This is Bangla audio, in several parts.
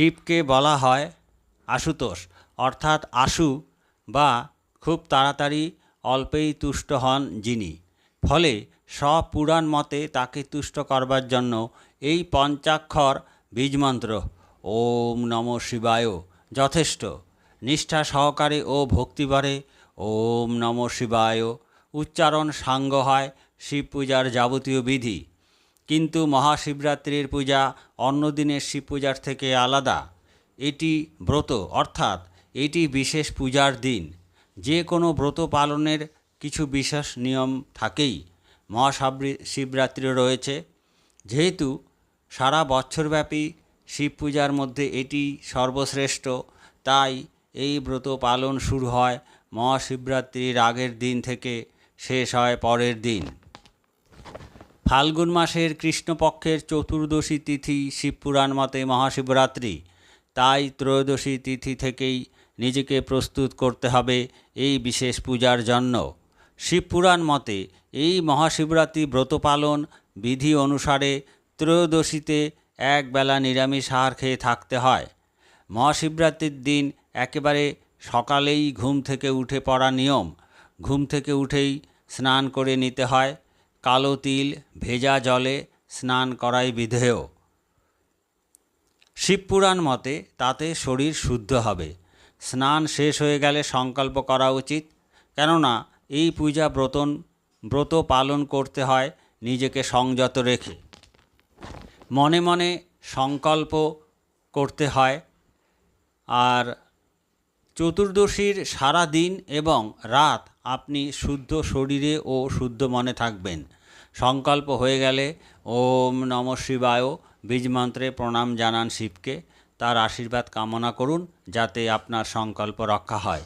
শিবকে বলা হয় আশুতোষ, অর্থাৎ আশু বা খুব তাড়াতাড়ি অল্পেই তুষ্ট হন যিনি। ফলে সব পুরাণ মতে তাকে তুষ্ট করবার জন্য এই পঞ্চাক্ষর বীজমন্ত্র ওম নম শিবায় যথেষ্ট। নিষ্ঠা সহকারে ও ভক্তিভরে ওম নম শিবায়। উচ্চারণ সাঙ্গ হয় শিব পূজার যাবতীয় বিধি। কিন্তু মহাশিবরাত্রির পূজা অন্য দিনের শিব পূজার থেকে আলাদা। এটি ব্রত, অর্থাৎ এটি বিশেষ পূজার দিন। যে কোনো ব্রত পালনের কিছু বিশেষ নিয়ম থাকেই। মহাশাবরি শিবরাত্রি রয়েছে। যেহেতু সারা বছরব্যাপী শিব পূজার মধ্যে এটি সর্বশ্রেষ্ঠ, তাই এই ব্রত পালন শুরু হয় মহাশিবরাত্রির আগের দিন থেকে শেষ হয় পরের দিন। ফাল্গুন মাসের কৃষ্ণপক্ষের চতুর্দশী তিথি শিবপুরাণ মতে মহাশিবরাত্রি। তাই ত্রয়োদশী তিথি থেকেই নিজেকে প্রস্তুত করতে হবে এই বিশেষ পূজার জন্য। শিবপুরাণ মতে এই মহাশিবরাত্রি ব্রত পালন বিধি অনুসারে ত্রয়োদশীতে একবেলা নিরামিষ আহার খেয়ে থাকতে হয়। মহাশিবরাত্রির দিন একেবারে সকালেই ঘুম থেকে উঠে পড়া নিয়ম। ঘুম থেকে উঠেই স্নান করে নিতে হয়। কালো তিল, ভেজা জলে স্নান করাই বিধেয়। শিবপুরাণ মতে তাতে শরীর শুদ্ধ হবে। স্নান শেষ হয়ে গেলে সংকল্প করা উচিত। কেননা, এই পূজা ব্রতন, ব্রত পালন করতে হয় নিজেকে সংযত রেখে। মনে মনে সংকল্প করতে হয়। আর চতুর্দশীর সারা দিন এবং রাত আপনি শুদ্ধ শরীরে ও শুদ্ধ মনে থাকবেন। সংকল্প হয়ে গেলে ওম নম শিবায় বীজমন্ত্রে প্রণাম জানান শিবকে। তার আশীর্বাদ কামনা করুন যাতে আপনার সংকল্প রক্ষা হয়।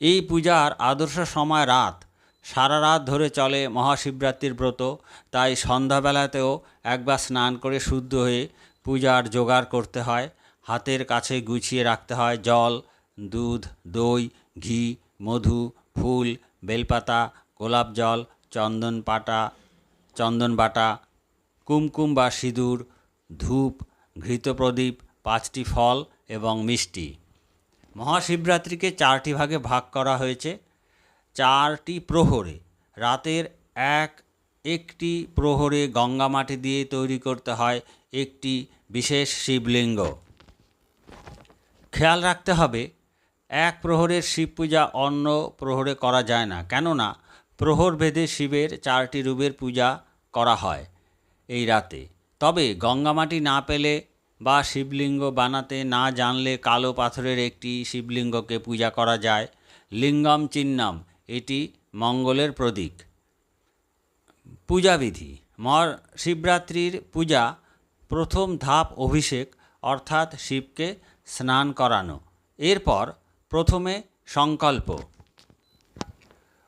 এই পূজার আদর্শ সময় রাত। সারা রাত ধরে চলে মহাশিবরাত্রির ব্রত। তাই সন্ধ্যাবেলাতেও একবার স্নান করে শুদ্ধ হয়ে পূজার জোগাড় করতে হয়। হাতের কাছে গুছিয়ে রাখতে হয় জল, দুধ, দই, ঘি, মধু ফুল, বেলপাতা, গোলাপ জল, চন্দন পাটা, চন্দন বাটা, কুমকুম বা সিঁদুর, ধূপ ঘৃতপ্রদীপ পাঁচটি ফল এবং মিষ্টি। মহাশিবরাত্রিকে চারটি ভাগে ভাগ করা হয়েছে। চারটি প্রহরে, রাতের এক, একটি প্রহরে গঙ্গা মাটি দিয়ে তৈরি করতে হয় একটি বিশেষ শিবলিঙ্গ। খেয়াল রাখতে হবে এক প্রহরের শিব পূজা অন্য প্রহরে করা যায় না। কেননা প্রহর ভেদে শিবের চারটি রূপের পূজা করা হয় এই রাতে। তবে গঙ্গামাটি না পেলে বা শিবলিঙ্গ বানাতে না জানলে কালো পাথরের একটি শিবলিঙ্গকে পূজা করা যায়। লিঙ্গম চিহ্নম, এটি মঙ্গলের প্রতীক। পূজাবিধি, মর শিবরাত্রির পূজা, প্রথম ধাপ অভিষেক, অর্থাৎ শিবকে স্নান করানো। এরপর প্রথমে সংকল্প।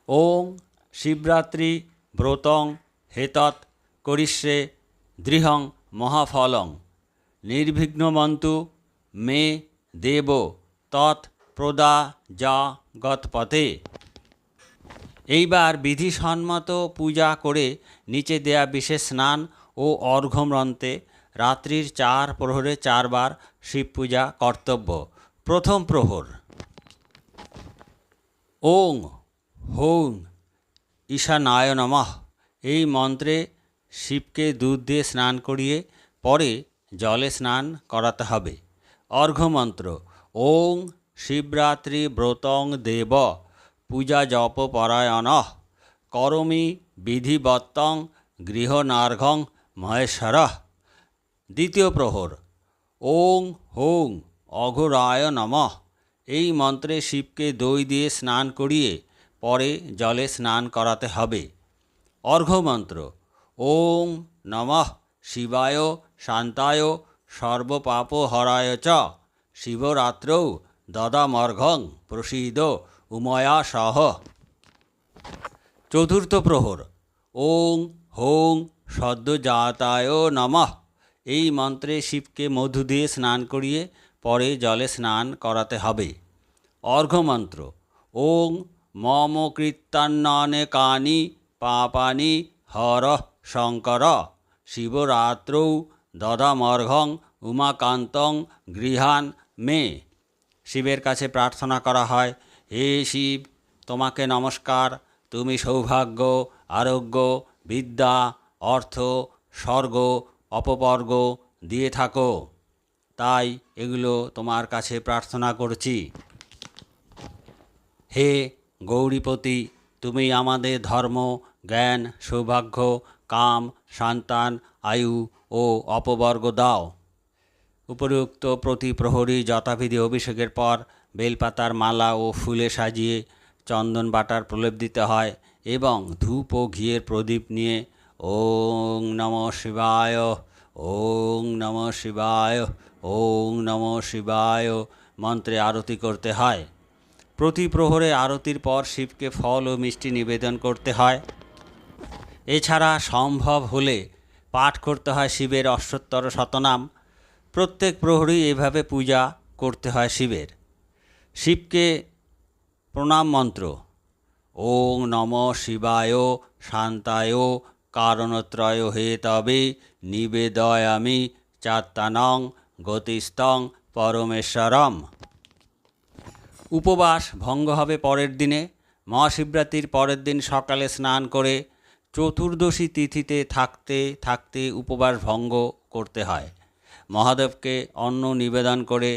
ওং শিবরাত্রি ব্রতং হেতৎ করিষ্যে দৃহং মহাফলং। নির্বিঘ্নমন্তু মে দেব তৎ প্রদা যা গতপথে এইবার বিধিসম্মত পূজা করে নিচে দেয়া বিশেষ স্নান ও অর্ঘ্যমন্ত্রে রাত্রির চার প্রহরে চারবার শিব পূজা কর্তব্য। প্রথম প্রহর। ওং হৌং ঈশানায় নমঃ। এই মন্ত্রে শিবকে দুধ দিয়ে স্নান করিয়ে পরে জলে স্নান করাতে হবে। অর্ঘ্যমন্ত্র, ওং শিবরাত্রি ব্রতং দেব পূজা জপ পরায়ণ। করমি বিধিবত্তং গৃহনার্ঘং মহেশ্বর। দ্বিতীয় প্রহর, ওং হৌং অঘোরায় নমঃ। এই মন্ত্রে শিবকে দই দিয়ে স্নান করিয়ে পরে জলে স্নান করাতে হবে। অর্ঘ্যমন্ত্র ওং নমঃ শিবায় শান্তায় সর্বপাপহরায় চ। শিবরাত্রৌ দদামর্ঘং প্রসীদ উময়া সহ। চতুর্থ প্রহর, ওং হোং সদ্যজাতায় নমঃ। এই মন্ত্রে শিবকে মধু দিয়ে স্নান করিয়ে পরে জলে স্নান করাতে হবে। অর্ঘ্যমন্ত্র। ওং মম কৃত্তান্নানে কানি পাপানি হর শঙ্কর। শিবরাত্রৌ দদামর্ঘং উমাকান্তং গৃহান মে। শিবের কাছে প্রার্থনা করা হয়, হে শিব, তোমাকে নমস্কার। তুমি সৌভাগ্য, আরোগ্য, বিদ্যা, অর্থ, স্বর্গ, অপবর্গ দিয়ে থাকো। তাই এগুলো তোমার কাছে প্রার্থনা করছি। হে গৌরীপতি, তুমি আমাদের ধর্ম, জ্ঞান, সৌভাগ্য, কাম, সন্তান, আয়ু ও অপবর্গ দাও। উপরুক্ত প্রতি প্রহরী যথাবিধি অভিষেকের পর বেলপাতার মালা ও ফুলে সাজিয়ে চন্দন বাটার প্রলেপ দিতে হয় এবং ধূপ ও ঘিয়ের প্রদীপ নিয়ে ওং নম শিবায়, ওং নম শিবায়, ওং নম শিবায় মন্ত্রে আরতি করতে হয়। প্রতি প্রহরে আরতির পর শিবকে ফল ও মিষ্টি নিবেদন করতে হয়। এছাড়া সম্ভব হলে পাঠ করতে হয় শিবের অশ্বত্তর শতনাম। প্রত্যেক প্রহরী এভাবে পূজা করতে হয় শিবের। শিবকে প্রণাম মন্ত্র। ওং নম শিবায় শান্তায় কারণত্রয় হে তবে নিবেদয়ামি চাত্তানং গতিস্তং পরমেশ্বরম। উপবাস ভঙ্গ হবে পরের দিনে। মহাশিবরাত্রির পরের দিন সকালে স্নান করে চতুর্দশী তিথিতে থাকতে থাকতে উপবাস ভঙ্গ করতে হয়। মহাদেবকে অন্ন নিবেদন করে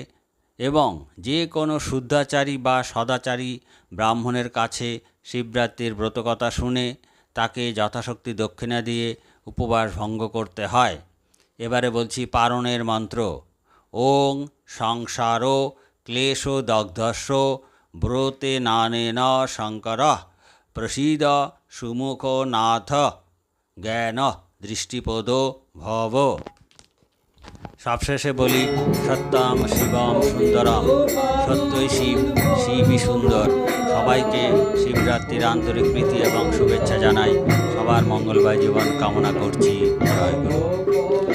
এবং যে কোনো শুদ্ধাচারী বা সদাচারী ব্রাহ্মণের কাছে শিবরাত্রির ব্রতকথা শুনে তাকে যথাশক্তি দক্ষিণা দিয়ে উপবাস ভঙ্গ করতে হয়। এবারে বলছি পারণের মন্ত্র। ওং সংসারো ক্লেশ দগ্ধস্য ব্রতে নানেন শঙ্কর প্রসীদ সুমুখ নাথ জ্ঞান দৃষ্টিপদ ভব সবশেষে বলি, সত্যম শিবম সুন্দরম। সত্যই শিব, শিবই সুন্দর। সবাইকে শিবরাত্রির আন্তরিক প্রীতি এবং শুভেচ্ছা জানাই। সবার মঙ্গলময় জীবন কামনা করছি। জয় গুরু।